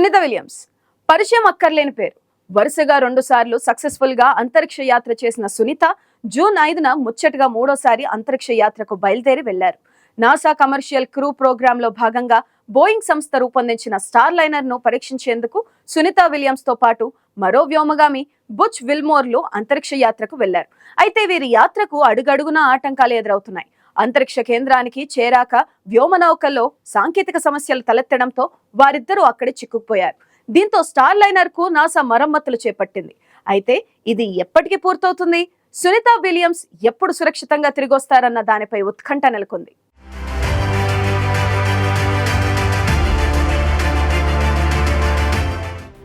Sunitha Williams. పరిచయం అక్కర్లేని పేరు. వరుసగా రెండు సార్లు సక్సెస్ఫుల్గా అంతరిక్ష యాత్ర చేసిన సునీత జూన్ ఐదున ముచ్చటగా మూడోసారి అంతరిక్ష యాత్రకు బయలుదేరి వెళ్ళారు నాసా కమర్షియల్ క్రూ ప్రోగ్రామ్లో భాగంగా బోయింగ్ సంస్థ రూపొందించిన స్టార్ లైనర్ను పరీక్షించేందుకు సునీత విలియమ్స్తో పాటు మరో వ్యోమగామి బుచ్ విల్మోర్లు అంతరిక్ష యాత్రకు వెళ్ళారు అయితే వీరి యాత్రకు అడుగడుగునా ఆటంకాలు ఎదురవుతున్నాయి. అంతరిక్ష కేంద్రానికి చేరాక వ్యోమనౌకల్లో సాంకేతిక సమస్యలు తలెత్తడంతో వారిద్దరూ అక్కడే చిక్కుకుపోయారు. దీంతో స్టార్ లైనర్కు నాసా మరమ్మతులు చేపట్టింది. అయితే ఇది ఎప్పటికి పూర్తవుతుంది? సునీత విలియమ్స్ ఎప్పుడు సురక్షితంగా తిరిగొస్తారన్న దానిపై ఉత్కంఠ నెలకొంది.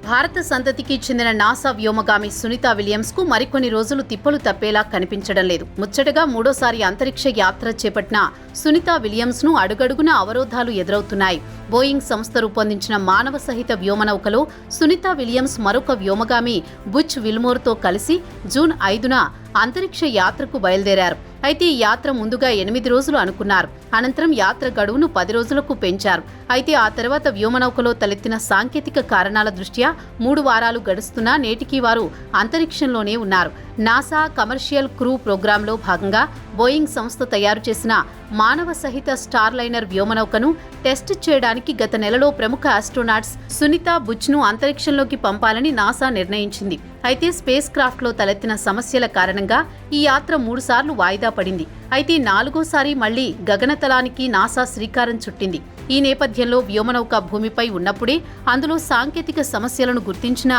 భారత సంతతికి చెందిన నాసా వ్యోమగామి సునీత విలియమ్స్కు మరికొన్ని రోజులు తిప్పలు తప్పేలా కనిపించడం లేదు. ముచ్చటగా మూడోసారి అంతరిక్ష యాత్ర చేపట్టిన సునీత విలియమ్స్ను అడుగడుగున అవరోధాలు ఎదురవుతున్నాయి. బోయింగ్ సంస్థ రూపొందించిన మానవ సహిత వ్యోమనౌకలో సునీత విలియమ్స్ మరొక వ్యోమగామి బుచ్ విల్మోర్తో కలిసి జూన్ ఐదున అంతరిక్ష యాత్రకు బయలుదేరారు. అయితే ఈ యాత్ర ముందుగా ఎనిమిది రోజులు అనుకున్నారు. అనంతరం యాత్ర గడువును పది రోజులకు పెంచారు. అయితే ఆ తర్వాత వ్యోమనౌకలో తలెత్తిన సాంకేతిక కారణాల దృష్ట్యా మూడు వారాలు గడుస్తున్నా నేటికీ వారు అంతరిక్షంలోనే ఉన్నారు. నాసా కమర్షియల్ క్రూ ప్రోగ్రాంలో భాగంగా బోయింగ్ సంస్థ తయారు చేసిన మానవ సహిత స్టార్లైనర్ వ్యోమనౌకను టెస్ట్ చేయడానికి గత నెలలో ప్రముఖ ఆస్ట్రోనాట్స్ సునీత బుచ్ను అంతరిక్షంలోకి పంపాలని నాసా నిర్ణయించింది. అయితే స్పేస్ క్రాఫ్ట్లో తలెత్తిన సమస్యల కారణంగా ఈ యాత్ర మూడుసార్లు వాయిదా పడింది. అయితే నాలుగోసారి మళ్ళీ గగనతలానికి నాసా శ్రీకారం చుట్టింది. ఈ నేపథ్యంలో వ్యోమనౌక భూమిపై ఉన్నప్పుడే అందులో సాంకేతిక సమస్యలను గుర్తించినా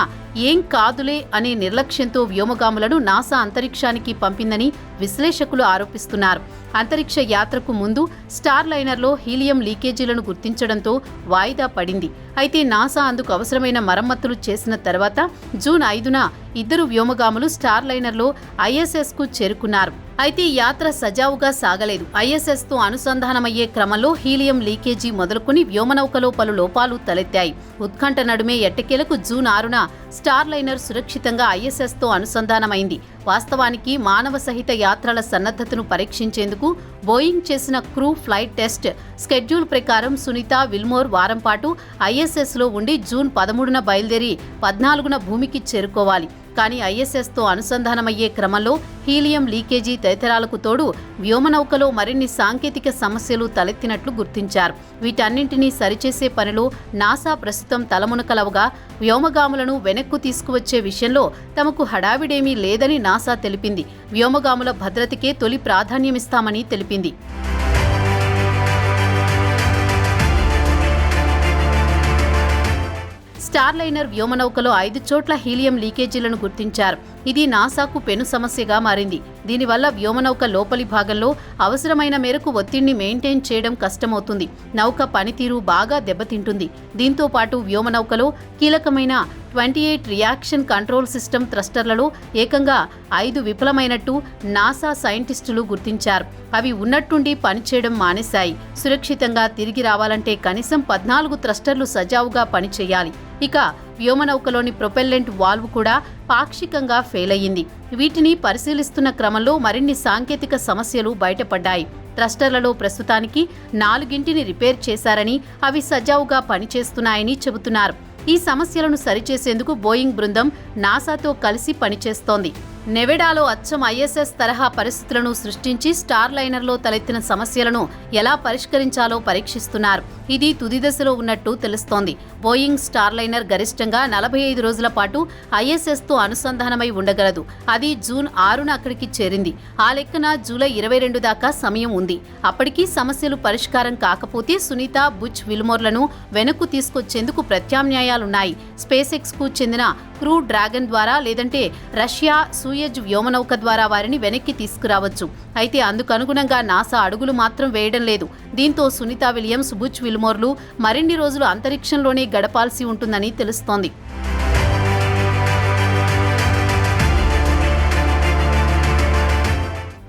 ఏం కాదులే అనే నిర్లక్ష్యంతో వ్యోమగాములను నాసా అంతరిక్షానికి పంపిందని విశ్లేషకులు ఆరోపిస్తున్నారు. అంతరిక్ష యాత్రకు ముందు స్టార్ లైనర్లో హీలియం లీకేజీలను గుర్తించడంతో వాయిదా పడింది. అయితే నాసా అందుకు అవసరమైన మరమ్మతులు చేసిన తర్వాత జూన్ ఐదున ఇద్దరు వ్యోమగాములు స్టార్ లైనర్లో ఐఎస్ఎస్కు చేరుకున్నారు. అయితే ఈ యాత్ర సజావుగా సాగలేదు. ఐఎస్ఎస్తో అనుసంధానమయ్యే క్రమంలో హీలియం లీకేజీ మొదలుకొని వ్యోమనౌకలో పలు లోపాలు తలెత్తాయి. ఉత్కంఠ నడుమే ఎట్టకేలకు జూన్ ఆరున స్టార్ లైనర్ సురక్షితంగా ఐఎస్ఎస్తో అనుసంధానమైంది. వాస్తవానికి మానవ సహిత యాత్రల సన్నద్ధతను పరీక్షించేందుకు బోయింగ్ చేసిన క్రూ ఫ్లైట్ టెస్ట్ స్కెడ్యూల్ ప్రకారం సునీత విల్మోర్ వారం పాటు ఐఎస్ఎస్లో ఉండి జూన్ పదమూడున బయలుదేరి పద్నాలుగున భూమికి చేరుకోవాలి. కానీ ఐఎస్ఎస్తో అనుసంధానమయ్యే క్రమంలో హీలియం లీకేజీ తదితరాలకు తోడు వ్యోమనౌకలో మరిన్ని సాంకేతిక సమస్యలు తలెత్తినట్లు గుర్తించారు. వీటన్నింటినీ సరిచేసే పనిలో నాసా ప్రస్తుతం తలమునకలవగా వ్యోమగాములను వెనక్కు తీసుకువచ్చే విషయంలో తమకు హడావిడేమీ లేదని నాసా తెలిపింది. వ్యోమగాముల భద్రతకే తొలి ప్రాధాన్యమిస్తామని తెలిపింది. స్టార్ లైనర్ వ్యోమనౌకలో ఐదు చోట్ల హీలియం లీకేజీలను గుర్తించారు. ఇది నాసాకు పెను సమస్యగా మారింది. దీనివల్ల వ్యోమనౌక లోపలి భాగంలో అవసరమైన మేరకు ఒత్తిడిని మెయింటైన్ చేయడం కష్టమవుతుంది. నౌక పనితీరు బాగా దెబ్బతింటుంది. దీంతో పాటు వ్యోమనౌకలో కీలకమైన twenty eight reaction control system థ్రస్టర్లలో ఏకంగా ఐదు విఫలమైనట్టు నాసా సైంటిస్టులు గుర్తించారు. అవి ఉన్నట్టుండి పనిచేయడం మానేశాయి. సురక్షితంగా తిరిగి రావాలంటే కనీసం పద్నాలుగు థ్రస్టర్లు సజావుగా పనిచేయాలి. ఇక వ్యోమనౌకలోని ప్రొపెల్లెంట్ వాల్వ్ కూడా పాక్షికంగా ఫెయిల్ అయ్యింది వీటిని పరిశీలిస్తున్న క్రమంలో మరిన్ని సాంకేతిక సమస్యలు బయటపడ్డాయి. థ్రస్టర్లలో ప్రస్తుతానికి నాలుగింటిని రిపేర్ చేశారని అవి సజావుగా పనిచేస్తున్నాయని చెబుతున్నారు. ఈ సమస్యలను సరిచేసేందుకు బోయింగ్ బృందం నాసాతో కలిసి పనిచేస్తోంది. నెవెడాలో అచ్చం ఐఎస్ఎస్ తరహా పరిస్థితులను సృష్టించి స్టార్ లైనర్లో తలెత్తిన సమస్యలను ఎలా పరిష్కరించాలో పరీక్షిస్తున్నారు. ఇది తుది దశలో ఉన్నట్టు తెలుస్తోంది. బోయింగ్ స్టార్ లైనర్ గరిష్టంగా నలభై ఐదు రోజుల పాటు ఐఎస్ఎస్తో అనుసంధానమై ఉండగలదు. అది జూన్ ఆరున అక్కడికి చేరింది. ఆ లెక్కన జూలై ఇరవై రెండు దాకా సమయం ఉంది. అప్పటికీ సమస్యలు పరిష్కారం కాకపోతే సునీత బుచ్ విల్మోర్లను వెనక్కు తీసుకొచ్చేందుకు ప్రత్యామ్నాయాలున్నాయి. స్పేస్ ఎక్స్కు చెందిన క్రూ డ్రాగన్ ద్వారా లేదంటే రష్యా సూయజ్ వ్యోమనౌక ద్వారా వారిని వెనక్కి తీసుకురావచ్చు. అయితే అందుకు అనుగుణంగా నాసా అడుగులు మాత్రం వేయడం లేదు. దీంతో సునీత విలియమ్స్ బుచ్ విల్మోర్లు మరిన్ని రోజులు అంతరిక్షంలోనే గడపాల్సి ఉంటుందని తెలుస్తోంది.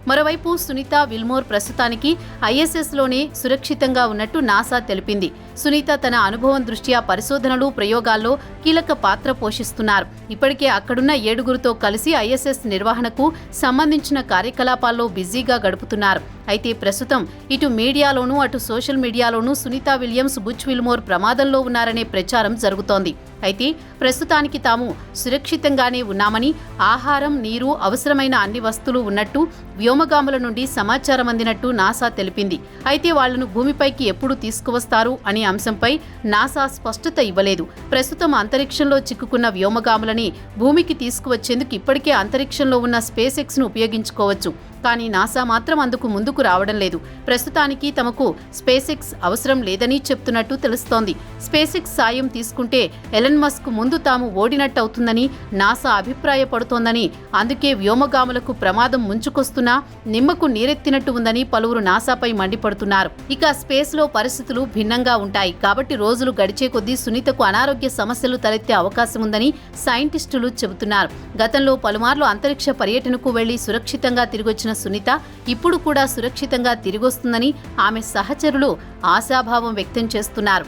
మరోవైపు సునీత విల్మోర్ ప్రస్తుతానికి ఐఎస్ఎస్లోనే సురక్షితంగా ఉన్నట్టు నాసా తెలిపింది. సునీత తన అనుభవం దృష్ట్యా పరిశోధనలు ప్రయోగాల్లో కీలక పాత్ర పోషిస్తున్నారు. ఇప్పటికే అక్కడున్న ఏడుగురితో కలిసి ఐఎస్ఎస్ నిర్వహణకు సంబంధించిన కార్యకలాపాల్లో బిజీగా గడుపుతున్నారు. అయితే ప్రస్తుతం ఇటు మీడియాలోనూ అటు సోషల్ మీడియాలోనూ సునీత విలియమ్స్ బుచ్ విల్మోర్ ప్రమాదంలో ఉన్నారనే ప్రచారం జరుగుతోంది. అయితే ప్రస్తుతానికి తాము సురక్షితంగానే ఉన్నామని ఆహారం నీరు అవసరమైన అన్ని వస్తువులు ఉన్నట్టు వ్యోమగాముల నుండి సమాచారం అందినట్టు నాసా తెలిపింది. అయితే వాళ్ళను భూమిపైకి ఎప్పుడు తీసుకువస్తారు అనే అంశంపై నాసా స్పష్టత ఇవ్వలేదు. ప్రస్తుతం అంతరిక్షంలో చిక్కుకున్న వ్యోమగాములని భూమికి తీసుకువచ్చేందుకు ఇప్పటికే అంతరిక్షంలో ఉన్న స్పేస్ ఎక్స్ను ఉపయోగించుకోవచ్చు. కానీ నాసా మాత్రం అందుకు ముందుకు రావడం లేదు. ప్రస్తుతానికి తమకు స్పేసిక్స్ అవసరం లేదని చెప్తున్నట్టు తెలుస్తోంది. స్పేసిక్స్ సాయం తీసుకుంటే ఎలన్ మస్క్ ముందు తాము ఓడినట్టు అవుతుందని నాసా అభిప్రాయపడుతోందని అందుకే వ్యోమగాములకు ప్రమాదం ముంచుకొస్తున్నా నిమ్మకు నీరెత్తినట్టు ఉందని పలువురు నాసాపై మండిపడుతున్నారు. ఇక స్పేస్లో పరిస్థితులు భిన్నంగా ఉంటాయి. కాబట్టి రోజులు గడిచే కొద్దీ సునీతకు అనారోగ్య సమస్యలు తలెత్తే అవకాశం ఉందని సైంటిస్టులు చెబుతున్నారు. గతంలో పలుమార్లు అంతరిక్ష పర్యటనకు వెళ్ళి సురక్షితంగా తిరిగొచ్చిన సునీత ఇప్పుడు కూడా సురక్షితంగా తిరిగొస్తుందని ఆమె సహచరులు ఆశాభావం వ్యక్తం చేస్తున్నారు.